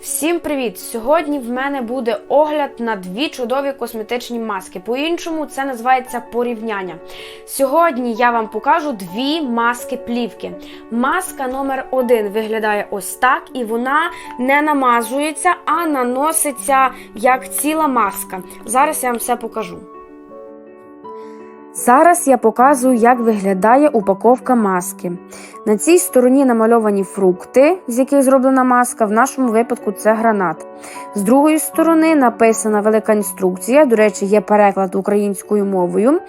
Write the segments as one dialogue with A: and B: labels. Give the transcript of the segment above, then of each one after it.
A: Всім привіт! Сьогодні в мене буде огляд на дві чудові косметичні маски. По-іншому це називається порівняння. Сьогодні я вам покажу дві маски плівки. Маска номер один виглядає ось так, і вона не намазується, а наноситься як ціла маска. Зараз я вам все покажу. Зараз я показую, як виглядає упаковка маски. На цій стороні намальовані фрукти, з яких зроблена маска. В нашому випадку це гранат. З другої сторони написана велика інструкція. До речі, є переклад українською мовою.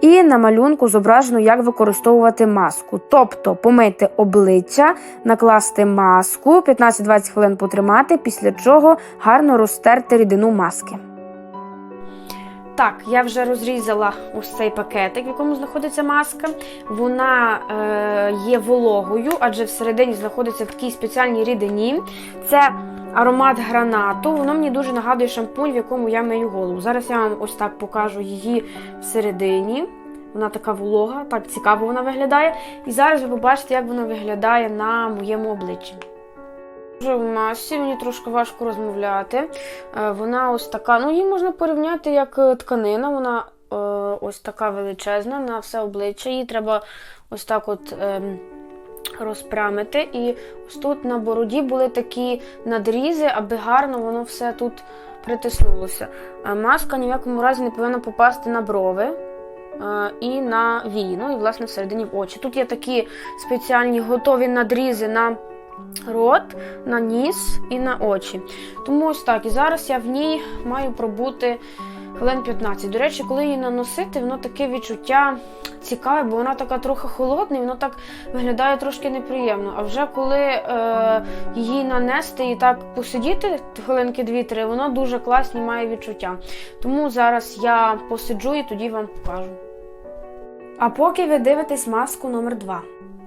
A: І на малюнку зображено, як використовувати маску. Тобто помити обличчя, накласти маску, 15-20 хвилин потримати, після чого гарно розтерти рідину маски. Так, я вже розрізала ось цей пакетик, в якому знаходиться маска. Вона е, є вологою, адже всередині знаходиться в такій спеціальній рідині. Це аромат гранату. Воно мені дуже нагадує шампунь, в якому я мию голову. Зараз я вам ось так покажу її всередині. Вона така волога, так цікаво вона виглядає. І зараз ви побачите, як вона виглядає на моєму обличчі. Вже в масі, мені трошки важко розмовляти. Е, Вона ось така, ну її можна порівняти як е, тканина. Вона е, ось така величезна на все обличчя. Її треба ось так от ем, розпрямити. І ось тут на бороді були такі надрізи, аби гарно воно все тут притиснулося. Маска ні в якому разі не повинна попасти на брови. І на вії, ну і власне всередині в очі. Тут є такі спеціальні готові надрізи на рот, на ніс і на очі. Тому ось так. І зараз я в ній маю пробути хвилин 15. До речі, коли її наносити, воно таке відчуття цікаве, бо вона така трохи холодна, і воно так виглядає трошки неприємно. А вже коли е, її нанести і так посидіти хвилинки 2-3, воно дуже класні має відчуття. Тому зараз я посиджу і тоді вам покажу. А поки ви дивитесь маску номер 2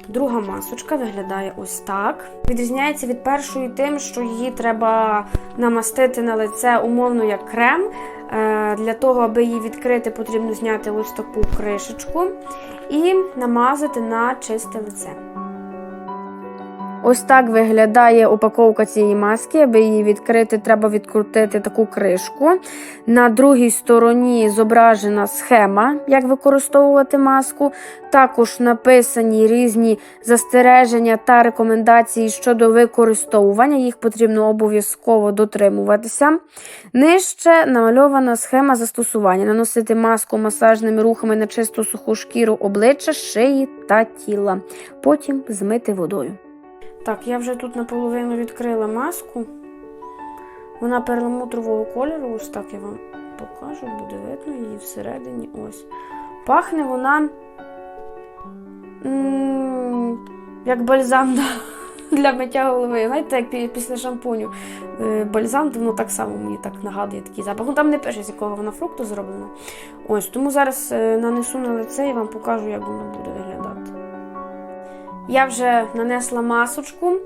A: Друга масочка виглядає ось так. Відрізняється від першої тим, що її треба намастити на лице умовно як крем. Е, Для того, аби її відкрити, потрібно зняти ось таку кришечку і намазати на чисте лице. Ось так виглядає упаковка цієї маски. Аби її відкрити, треба відкрутити таку кришку. На другій стороні зображена схема, як використовувати маску. Також написані різні застереження та рекомендації щодо використовування. Їх потрібно обов'язково дотримуватися. Нижче намальована схема застосування: наносити маску масажними рухами на чисту суху шкіру обличчя, шиї та тіла. Потім змити водою. Так, я вже тут наполовину відкрила маску. Вона перламутрового кольору, ось так я вам покажу, буде видно її всередині. Ось. Пахне вона як бальзам для- миття голови. Знаєте, як після шампуню е, бальзам, воно так само мені так нагадує такий запах. Ну там не пише, з якого вона фрукту зроблена. Ось, тому зараз е, нанесу на лице і вам покажу, як воно буде виглядати. Я вже нанесла масочку.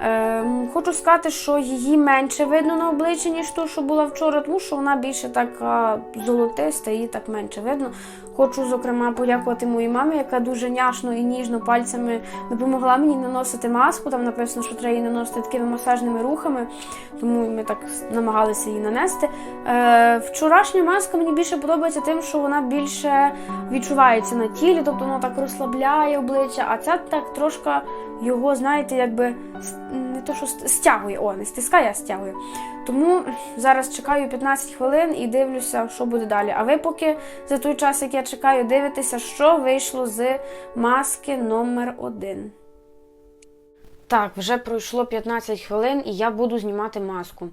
A: Ем, хочу сказати, що її менше видно на обличчі, ніж ту, що була вчора, тому що вона більше така золотиста, її так менше видно. Хочу, зокрема, подякувати моїй мамі, яка дуже няшно і ніжно пальцями допомогла мені наносити маску. Там написано, що треба її наносити такими масажними рухами, тому ми так намагалися її нанести. Е, вчорашня маска мені більше подобається тим, що вона більше відчувається на тілі, тобто вона так розслабляє обличчя, а ця так трошки його, знаєте, якби то, що стягує, о, не стискає, а стягує. Тому зараз чекаю 15 хвилин і дивлюся, що буде далі. А ви поки за той час, як я чекаю, дивитеся, що вийшло з маски номер 1 Так, вже пройшло 15 хвилин, і я буду знімати маску.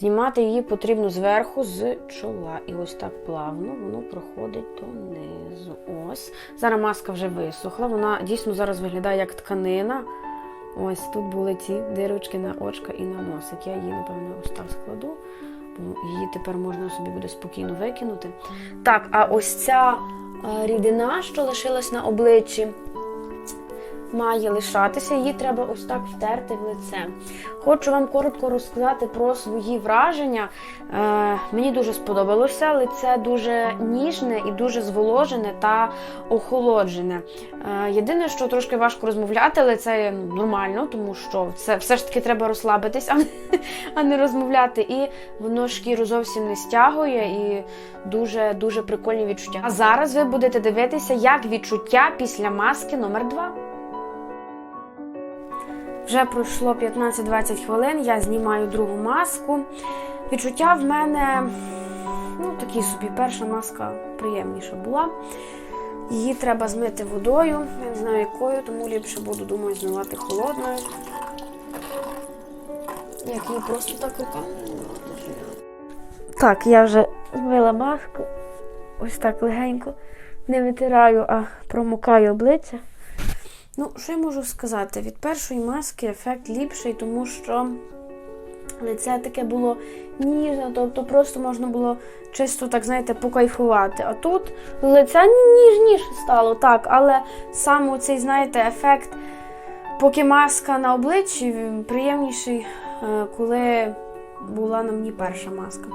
A: Знімати її потрібно зверху з чола. І ось так плавно воно проходить донизу. Ось. Зараз маска вже висохла. Вона дійсно зараз виглядає як тканина. Ось тут були ці дирочки на очка і на носик. Я її, напевно, ось так складу, бо її тепер можна собі буде спокійно викинути. Так, а ось ця е, рідина, що лишилась на обличчі, має лишатися, її треба ось так втерти в лице. Хочу вам коротко розказати про свої враження. Е, мені дуже сподобалося, лице дуже ніжне і дуже зволожене та охолоджене. Е, єдине, що трошки важко розмовляти, але це нормально, тому що це все ж таки треба розслабитись, а не, а не розмовляти. І воно шкіру зовсім не стягує і дуже дуже прикольні відчуття. А зараз ви будете дивитися, як відчуття після маски номер 2 Вже пройшло 15-20 хвилин, я знімаю другу маску. Відчуття в мене ну, такі собі. Перша маска приємніша була. Її треба змити водою. Я не знаю якою, тому ліпше буду, думаю, змивати холодною. Як її просто так руками. Так, я вже змила маску. Ось так легенько. Не витираю, а промокаю обличчя. Ну, що я можу сказати? Від першої маски ефект ліпший, тому що лице таке було ніжне, тобто просто можна було чисто, так знаєте, покайфувати. А тут лице ніжніше стало, так, але саме цей, знаєте, ефект, поки маска на обличчі, приємніший, е, коли була на мені перша маска.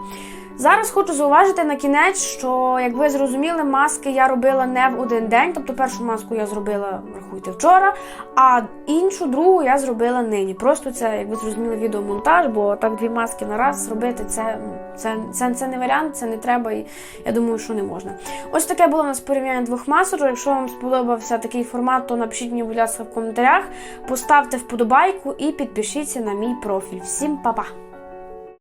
A: Зараз хочу зауважити на кінець, що, як ви зрозуміли, маски я робила не в один день. Тобто першу маску я зробила, рахуйте, вчора, а іншу другу я зробила нині. Просто це, як ви зрозуміли, відеомонтаж, бо так дві маски на раз зробити це, це, це, це не варіант, це не треба, і я думаю, що не можна. Ось таке було у нас порівняння двох масок. Якщо вам сподобався такий формат, то напишіть мені, будь ласка, в коментарях, поставте вподобайку і підпишіться на мій профіль. Всім па-па!